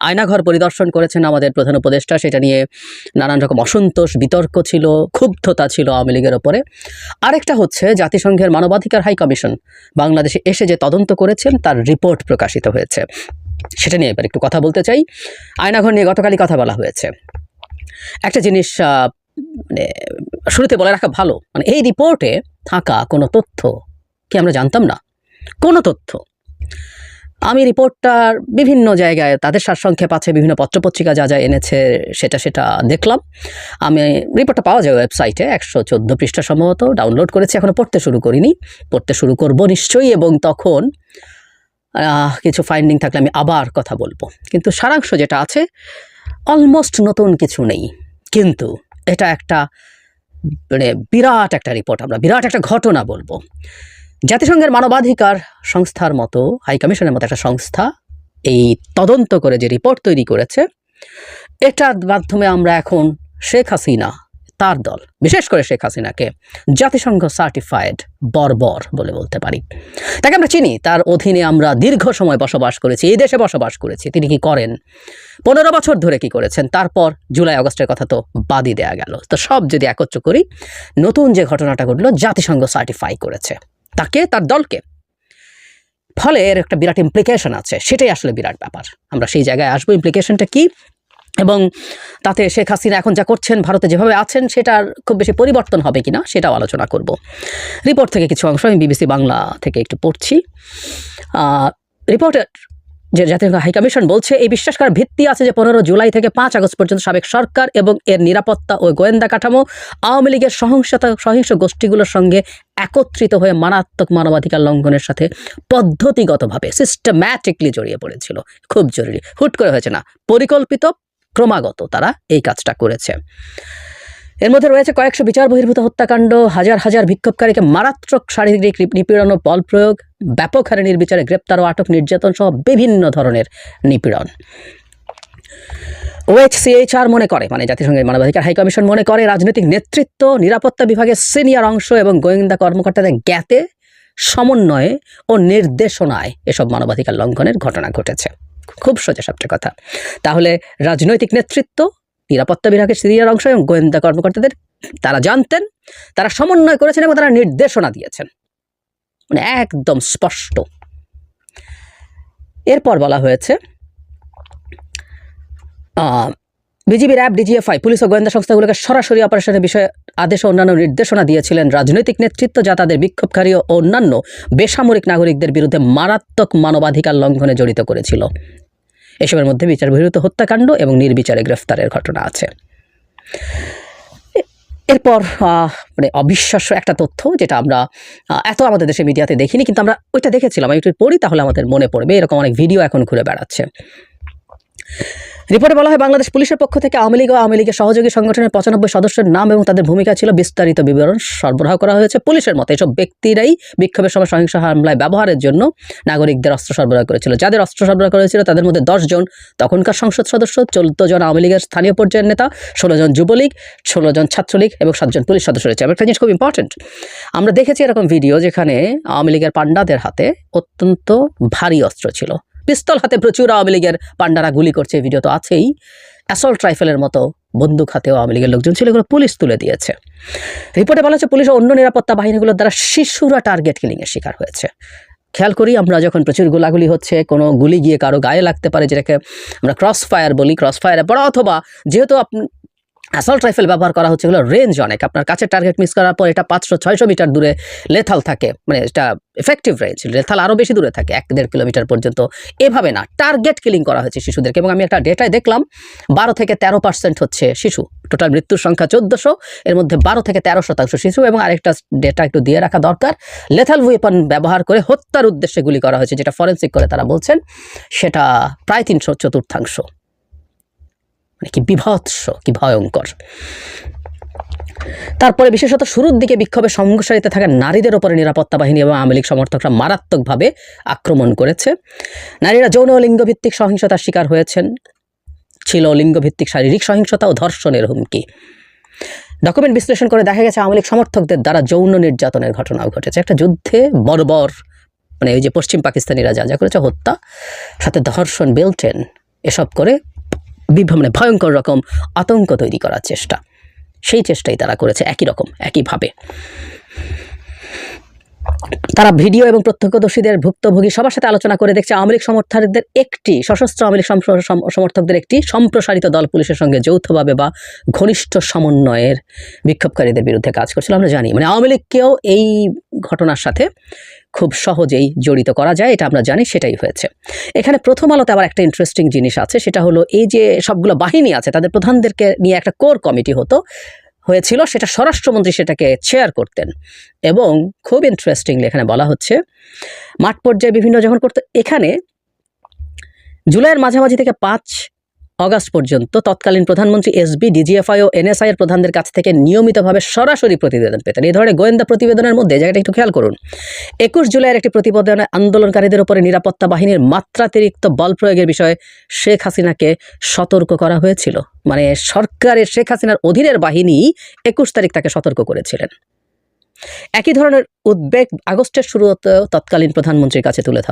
আয়নাঘর পরিদর্শন করেছেন আমাদের প্রধান উপদেষ্টা। সেটা নিয়ে নানান রকম অসন্তোষ, বিতর্ক ছিল, ক্ষুব্ধতা ছিল আওয়ামী লীগের ওপরে। আরেকটা হচ্ছে, জাতিসংঘের মানবাধিকার হাই কমিশন বাংলাদেশে এসে যে তদন্ত করেছেন, তার রিপোর্ট প্রকাশিত হয়েছে। সেটা নিয়ে এবার একটু কথা বলতে চাই। আয়নাঘর নিয়ে গতকালই কথা বলা হয়েছে। একটা জিনিস মানে শুরুতে বলে রাখা ভালো মানে এই রিপোর্টে থাকা কোনো তথ্য কি আমরা জানতাম না? কোনো তথ্য। আমি রিপোর্টটার বিভিন্ন জায়গায় তাদের সারসংক্ষেপ আছে, বিভিন্ন পত্রপত্রিকা যা যা এনেছে সেটা সেটা দেখলাম। আমি রিপোর্টটা পাওয়া যায় ওয়েবসাইটে, একশো চোদ্দ পৃষ্ঠা সম্ভবত, ডাউনলোড করেছি এখনও পড়তে শুরু করিনি। পড়তে শুরু করব নিশ্চয়ই এবং তখন কিছু ফাইন্ডিং থাকলে আমি আবার কথা বলব। কিন্তু সারাংশ যেটা আছে অলমোস্ট নতুন কিছু নেই। কিন্তু এটা একটা মানে বিরাট একটা রিপোর্ট আমরা বিরাট একটা ঘটনা বলব। জাতিসংঘের মানবাধিকার সংস্থার মতো হাই কমিশনের মতো একটা সংস্থা এই তদন্ত করে যে রিপোর্ট তৈরি করেছে, এটার মাধ্যমে আমরা এখন শেখ হাসিনা, তার দল, বিশেষ করে শেখ হাসিনাকে জাতিসংঘ সার্টিফাইড বর্বর বলে বলতে পারি। তাকে আমরা চিনি, তার অধীনে আমরা দীর্ঘ সময় বসবাস করেছি, এই দেশে বসবাস করেছি। তিনি কি করেন? পনেরো বছর ধরে কি করেছেন? তারপর জুলাই আগস্টের কথা তো বাদই দেয়া গেল। তো সব যদি একত্র করি, নতুন যে ঘটনাটা ঘটলো, জাতিসংঘ সার্টিফাই করেছে। তাকে, তার দলকে। ফলে এর একটা বিরাট ইমপ্লিকেশন আছে, সেটাই আসলে বিরাট ব্যাপার। আমরা সেই জায়গায় আসব ইমপ্লিকেশনটা কি? এবং তাতে শেখ হাসিনা এখন যা করছেন, ভারতে যেভাবে আছেন, সেটার খুব বেশি পরিবর্তন হবে কিনা, সেটাও আলোচনা করব। রিপোর্ট থেকে কিছু অংশ আমি বিবিসি বাংলা থেকে একটু পড়ছি। রিপোর্টের যে জাতীয় হাইকমিশন বলছে, এই বিশ্বাস করার ভিত্তি আছে যে পনেরো জুলাই থেকে পাঁচ আগস্ট পর্যন্ত সাবেক সরকার এবং এর নিরাপত্তা ও গোয়েন্দা কাঠামো আওয়ামী লীগের সহিংসতা, সহিংস গোষ্ঠীগুলোর সঙ্গে একত্রিত হয়ে মারাত্মক মানবাধিকার লঙ্ঘনের সাথে পদ্ধতিগতভাবে সিস্টেম্যাটিকলি জড়িয়ে পড়েছিল। খুব জরুরি। হুট করে হয়েছে না। পরিকল্পিত, ক্রমাগত তারা এই কাজটা করেছে। এর মধ্যে রয়েছে কয়েকশো বিচার বহির্ভূত হত্যাকাণ্ড, হাজার হাজার বিক্ষোভকারীকে মারাত্মক শারীরিক নিপীড়ন ও বল প্রয়োগ, ব্যাপক হারে নির্বিচারে গ্রেপ্তার ও আটক নির্যাতন সহ বিভিন্ন ধরনের নিপীড়ন। ওএইচসিএইচআর মনে করে মানে জাতিসংঘের মানবাধিকার হাই কমিশন মনে করে, রাজনৈতিক নেতৃত্ব, নিরাপত্তা বিভাগের সিনিয়র অংশ এবং গোয়েন্দা কর্মকর্তাদের জ্ঞাতে, সমন্বয়ে ও নির্দেশনায় এসব মানবাধিকার লঙ্ঘনের ঘটনা ঘটেছে। খুব সোজা সবটা কথা। তাহলে রাজনৈতিক নেতৃত্ব নিরাপত্তা বিভাগের সিনিয়র অংশ এবং গোয়েন্দা কর্মকর্তাদের তারা জানতেন, তারা সমন্বয় করেছেন এবং তারা নির্দেশনা দিয়েছেন। মানে একদম স্পষ্ট। এরপর বলা হয়েছে বিজিবি র্যাব ডিজিএফআই পুলিশ ও গোয়েন্দা সংস্থাগুলোকে সরাসরি অপারেশনের বিষয়ে আদেশ অন্যান্য নির্দেশনা দিয়েছিলেন রাজনৈতিক নেতৃত্ব যা তাদের বিক্ষোভকারী ও অন্যান্য বেসামরিক নাগরিকদের বিরুদ্ধে মারাত্মক মানবাধিকার লঙ্ঘনে জড়িত করেছিল। এসবের মধ্যে বিচার বহির্ভূত হত্যাকাণ্ড এবং নির্বিচারে গ্রেফতারের ঘটনা আছে। এরপর মানে অবিশ্বাস্য একটা তথ্য যেটা আমরা এত আমাদের দেশে মিডিয়াতে দেখিনি, কিন্তু আমরা ওইটা দেখেছিলাম। আমি একটু পড়ি তাহলে আমাদের মনে পড়বে, এরকম অনেক ভিডিও এখন ঘুরে বেড়াচ্ছে। রিপোর্টে বলা হয়, বাংলাদেশ পুলিশের পক্ষ থেকে আওয়ামী লীগ ও আওয়ামী লীগের সহযোগী সংগঠনের পঁচানব্বই সদস্যের নাম এবং তাদের ভূমিকা ছিল বিস্তারিত বিবরণ সরবরাহ করা হয়েছে পুলিশের মতে। এসব ব্যক্তিরাই বিক্ষোভের সময় সহিংস হামলায় ব্যবহারের জন্য নাগরিকদের অস্ত্র সরবরাহ করেছিল। যাদের অস্ত্র সরবরাহ করেছিল, তাদের মধ্যে জন তখনকার সংসদ সদস্য, চোদ্দ জন আওয়ামী লীগের স্থানীয় পর্যায়ের নেতা, ষোলো জন যুবলীগ, ষোলো জন ছাত্রলীগ এবং সাতজন পুলিশ সদস্য রয়েছে। একটা জিনিস খুব ইম্পর্টেন্ট আমরা দেখেছি এরকম ভিডিও যেখানে আওয়ামী লীগের পান্ডাদের হাতে অত্যন্ত ভারী অস্ত্র ছিল। পিস্তল হাতে প্রচুর আওয়ামী লীগের পান্ডারা গুলি করছে ভিডিও তো আছেই। অ্যাসল্ট রাইফেলের মতো বন্দুক হাতেও আওয়ামী লীগের লোকজন ছিল, এগুলো পুলিশ তুলে দিয়েছে। রিপোর্টে বলা হচ্ছে পুলিশ অন্য নিরাপত্তা বাহিনীগুলোর দ্বারা শিশুরা টার্গেট কিলিংয়ের শিকার হয়েছে। খেয়াল করি, আমরা যখন প্রচুর গোলাগুলি হচ্ছে, কোনো গুলি গিয়ে কারও গায়ে লাগতে পারে, যেটাকে আমরা ক্রস ফায়ার বলি ক্রস ফায়ারে পড়া অথবা যেহেতু অ্যাসল্ট রাইফেল ব্যবহার করা হচ্ছে এগুলো রেঞ্জ অনেক। আপনার কাছে টার্গেট মিস করার পর এটা পাঁচশো, ছয়শো মিটার দূরে লেথাল থাকে। মানে এটা এফেক্টিভ রেঞ্জ লেথাল আরও বেশি দূরে থাকে, এক দেড় কিলোমিটার পর্যন্ত। এভাবে না টার্গেট কিলিং করা হয়েছে শিশুদেরকে এবং আমি একটা ডেটায় দেখলাম, বারো থেকে তেরো পার্সেন্ট হচ্ছে শিশু। টোটাল মৃত্যুর সংখ্যা চোদ্দোশো, এর মধ্যে বারো থেকে তেরো শতাংশ শিশু এবং আরেকটা ডেটা একটু দিয়ে রাখা দরকার লেথাল ওয়েপন ব্যবহার করে হত্যার উদ্দেশ্যে গুলি করা হয়েছে, যেটা ফরেন্সিক করে তারা বলছেন, সেটা প্রায় তিনশো চতুর্থাংশ। মানে কি বিভৎস, কি ভয়ঙ্কর। তারপরে বিশেষত শুরুর দিকে বিক্ষোভে সংঘর্ষারিতে থাকা নারীদের ওপরে নিরাপত্তা বাহিনী এবং আওয়ামী সমর্থকরা মারাত্মকভাবে আক্রমণ করেছে। নারীরা যৌন লিঙ্গভিত্তিক সহিংসতার শিকার হয়েছেন। ছিল লিঙ্গভিত্তিক শারীরিক সহিংসতা ও ধর্ষণের হুমকি। ডকুমেন্ট বিশ্লেষণ করে দেখা গেছে আওয়ামী সমর্থকদের দ্বারা যৌন নির্যাতনের ঘটনাও ঘটেছে। একটা যুদ্ধে বর্বর মানে ওই যে পশ্চিম পাকিস্তানিরা যা যা করেছে, হত্যা, সাথে ধর্ষণ, বেলটেন, এসব করে বিভ- মানে ভয়ঙ্কর রকম আতঙ্ক তৈরি করার চেষ্টা। সেই চেষ্টাই তারা করেছে একই রকম একইভাবে তারা ভিডিও এবং প্রত্যক্ষদর্শীদের ভুক্তভোগী সবার সাথে আলোচনা করে দেখছে আওয়ামী সমর্থকদের একটি, সশস্ত্র আওয়ামী সমর্থকদের একটি সম্প্রসারিত দল পুলিশের সঙ্গে যৌথভাবে বা ঘনিষ্ঠ সমন্বয়ের বিক্ষোভকারীদের বিরুদ্ধে কাজ করছিল। আমরা জানি মানে আওয়ামী লীগকেও এই ঘটনার সাথে খুব সহজেই জড়িত করা যায়, এটা আমরা জানি, সেটাই হয়েছে। এখানে প্রথম আলোতে আবার একটা ইন্টারেস্টিং জিনিস আছে, সেটা হলো এই যে সবগুলো বাহিনী আছে, তাদের প্রধানদেরকে নিয়ে একটা কোর কমিটি হতো, হয়েছিল, সেটা স্বরাষ্ট্রমন্ত্রী সেটাকে চেয়ার করতেন। এবং খুব ইন্টারেস্টিংলি এখানে বলা হচ্ছে, মাঠ পর্যায়ে বিভিন্ন যখন করতে, এখানে জুলাইয়ের মাঝামাঝি থেকে পাঁচ অগাস্ট পর্যন্ত তৎকালীন প্রধানমন্ত্রী এসবি ডিজিএফআই ও এনএসআই এর প্রধানদের কাছ থেকে নিয়মিতভাবে সরাসরি প্রতিবেদন পেতেন। এই ধরনের গোয়েন্দা প্রতিবেদনের মধ্যে জায়গাটা একটু খেয়াল করুন, একুশ জুলাইয়ের একটি প্রতিবেদনে আন্দোলনকারীদের উপরে নিরাপত্তা বাহিনীর মাত্রাতিরিক্ত বল প্রয়োগের বিষয়ে শেখ হাসিনাকে সতর্ক করা হয়েছিল। মানে সরকারের শেখ হাসিনার অধীনের বাহিনী একুশ তারিখ তাকে সতর্ক করেছিলেন। একই ধরনের উদ্বেগ আগস্টের শুরুতেও তৎকালীন প্রধানমন্ত্রীর কাছে তুলে ধরা